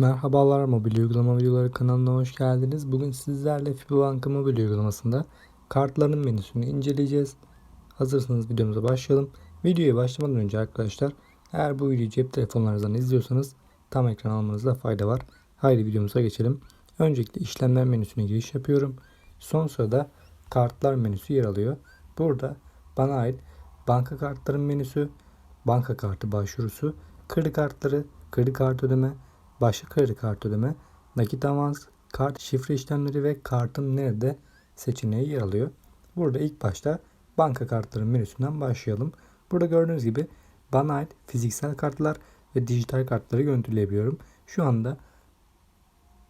Merhabalar mobil uygulama videoları kanalına hoş geldiniz. Bugün sizlerle FiboBanka mobil uygulamasında kartların menüsünü inceleyeceğiz. Hazırsanız videomuza başlayalım. Videoya başlamadan önce arkadaşlar eğer bu videoyu cep telefonlarınızdan izliyorsanız tam ekran almanızda fayda var. Haydi videomuza geçelim. Öncelikle işlemler menüsüne giriş yapıyorum. Son sırada kartlar menüsü yer alıyor. Burada bana ait banka kartların menüsü, banka kartı başvurusu, kredi kartları, kredi kartı ödeme, başka kredi kartı ödeme, nakit avans, kart şifre işlemleri ve kartın nerede seçeneği yer alıyor. Burada ilk başta banka kartların menüsünden başlayalım. Burada gördüğünüz gibi bana ait fiziksel kartlar ve dijital kartları görüntüleyebiliyorum. Şu anda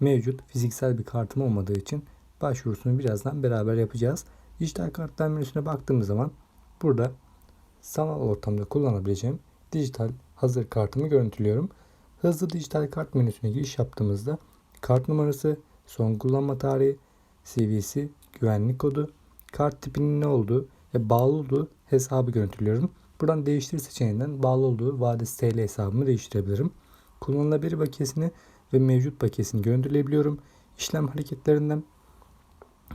mevcut fiziksel bir kartım olmadığı için başvurusunu birazdan beraber yapacağız. Dijital kartlar menüsüne baktığımız zaman burada sanal ortamda kullanabileceğim dijital hazır kartımı görüntülüyorum. Hızlı dijital kart menüsüne giriş yaptığımızda kart numarası, son kullanma tarihi, CVC, güvenlik kodu, kart tipinin ne olduğu ve bağlı olduğu hesabı görüntülüyorum. Buradan değiştir seçeneğinden bağlı olduğu vadesi TL hesabımı değiştirebilirim. Kullanılabilir bakiyesini ve mevcut bakiyesini görüntüleyebiliyorum. İşlem hareketlerinden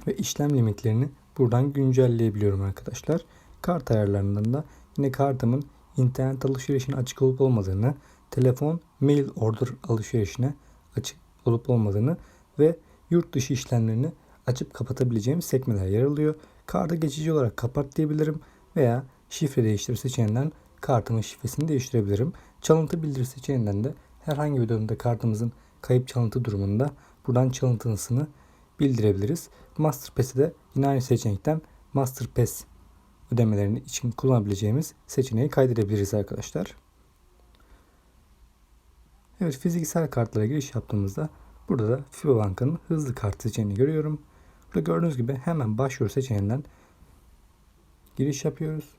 ve işlem limitlerini buradan güncelleyebiliyorum arkadaşlar. Kart ayarlarından da yine kartımın internet alışverişine açık olup olmadığını, telefon, mail order alışverişine açık olup olmadığını ve yurt dışı işlemlerini açıp kapatabileceğim sekmeler yer alıyor. Kartı geçici olarak kapat diyebilirim veya şifre değiştir seçeneğinden kartımın şifresini değiştirebilirim. Çalıntı bildir seçeneğinden de herhangi bir durumda kartımızın kayıp çalıntı durumunda buradan çalıntısını bildirebiliriz. Masterpass'i de yine aynı seçenekten Masterpass ödemelerini için kullanabileceğimiz seçeneği kaydedebiliriz arkadaşlar. Evet fiziksel kartlara giriş yaptığımızda burada da FiboBank'ın hızlı kart seçeneğini görüyorum. Burada gördüğünüz gibi hemen başvuru seçeneğinden giriş yapıyoruz.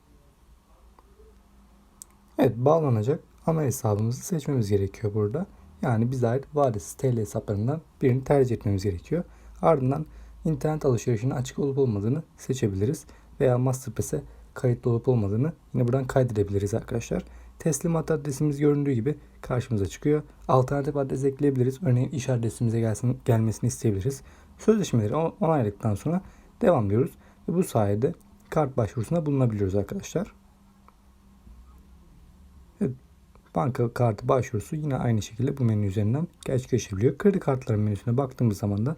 Evet bağlanacak ana hesabımızı seçmemiz gerekiyor burada. Yani bize ait vadesiz TL hesaplarından birini tercih etmemiz gerekiyor. Ardından internet alışverişine açık olup olmadığını seçebiliriz. Veya Masterpass'e kayıtlı olup olmadığını yine buradan kaydedebiliriz arkadaşlar. Teslimat adresimiz göründüğü gibi karşımıza çıkıyor. Alternatif adres ekleyebiliriz. Örneğin iş adresimize gelsin, gelmesini isteyebiliriz. Sözleşmeleri onayladıktan sonra devam diyoruz. Ve bu sayede kart başvurusunda bulunabiliyoruz arkadaşlar. Evet, banka kartı başvurusu yine aynı şekilde bu menü üzerinden gerçekleşebiliyor. Kredi kartları menüsüne baktığımız zaman da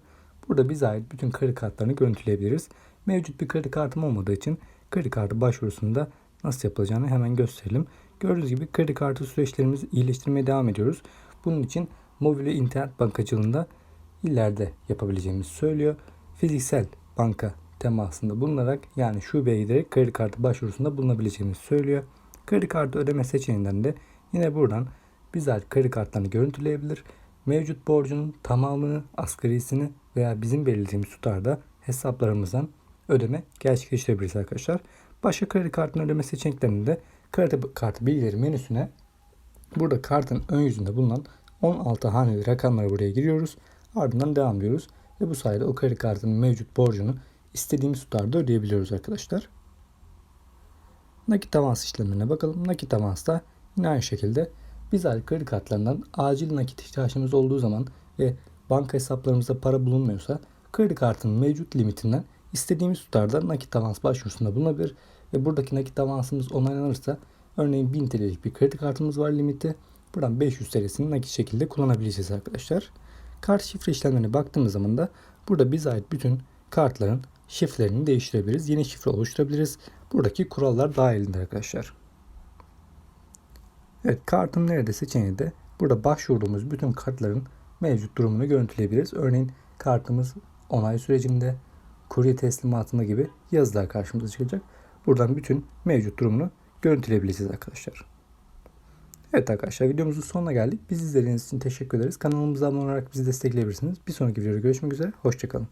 burada bize ait bütün kredi kartlarını görüntüleyebiliriz. Mevcut bir kredi kartım olmadığı için kredi kartı başvurusunda nasıl yapılacağını hemen gösterelim. Gördüğünüz gibi kredi kartı süreçlerimizi iyileştirmeye devam ediyoruz. Bunun için mobil ve internet bankacılığında ileride yapabileceğimizi söylüyor. Fiziksel banka temasında bulunarak yani şubeye giderek kredi kartı başvurusunda bulunabileceğimizi söylüyor. Kredi kartı ödeme seçeneğinden de yine buradan bizzat kredi kartlarını görüntüleyebilir. Mevcut borcunun tamamını, asgarisini veya bizim belirlediğimiz tutarda hesaplarımızdan ödeme gerçekleştirebiliriz arkadaşlar. Başka kredi kartının ödeme seçeneklerinde kredi kartı bilgileri menüsüne burada kartın ön yüzünde bulunan 16 haneli rakamları buraya giriyoruz. Ardından devam ediyoruz. Ve bu sayede o kredi kartının mevcut borcunu istediğimiz tutarda ödeyebiliyoruz arkadaşlar. Nakit avans işlemlerine bakalım. Nakit avansta yine aynı şekilde biz ait kredi kartlarından acil nakit ihtiyacımız olduğu zaman ve banka hesaplarımızda para bulunmuyorsa kredi kartının mevcut limitinden istediğimiz tutarda nakit avans başvurusunda bulunabilir ve buradaki nakit avansımız onaylanırsa örneğin 1000 TL'lik bir kredi kartımız var limiti. Buradan 500 TL'sini nakit şekilde kullanabileceğiz arkadaşlar. Kart şifre işlemlerine baktığımız zaman da burada bize ait bütün kartların şifrelerini değiştirebiliriz. Yeni şifre oluşturabiliriz. Buradaki kurallar dahilinde arkadaşlar. Evet kartın nerede seçeneği de burada başvurduğumuz bütün kartların mevcut durumunu görüntüleyebiliriz. Örneğin kartımız onay sürecinde, kurye teslimatında gibi yazılar karşımıza çıkacak. Buradan bütün mevcut durumunu görüntüleyebileceğiz arkadaşlar. Evet arkadaşlar videomuzun sonuna geldik. Biz izlediğiniz için teşekkür ederiz. Kanalımıza abone olarak bizi destekleyebilirsiniz. Bir sonraki videoda görüşmek üzere. Hoşçakalın.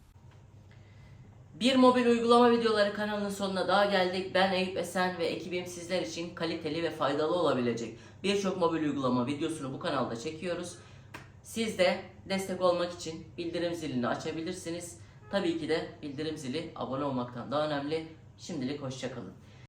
Bir mobil uygulama videoları kanalının sonuna daha geldik. Ben Eyüp Esen ve ekibim sizler için kaliteli ve faydalı olabilecek birçok mobil uygulama videosunu bu kanalda çekiyoruz. Siz de destek olmak için bildirim zilini açabilirsiniz. Tabii ki de bildirim zili abone olmaktan daha önemli. Şimdilik hoşçakalın.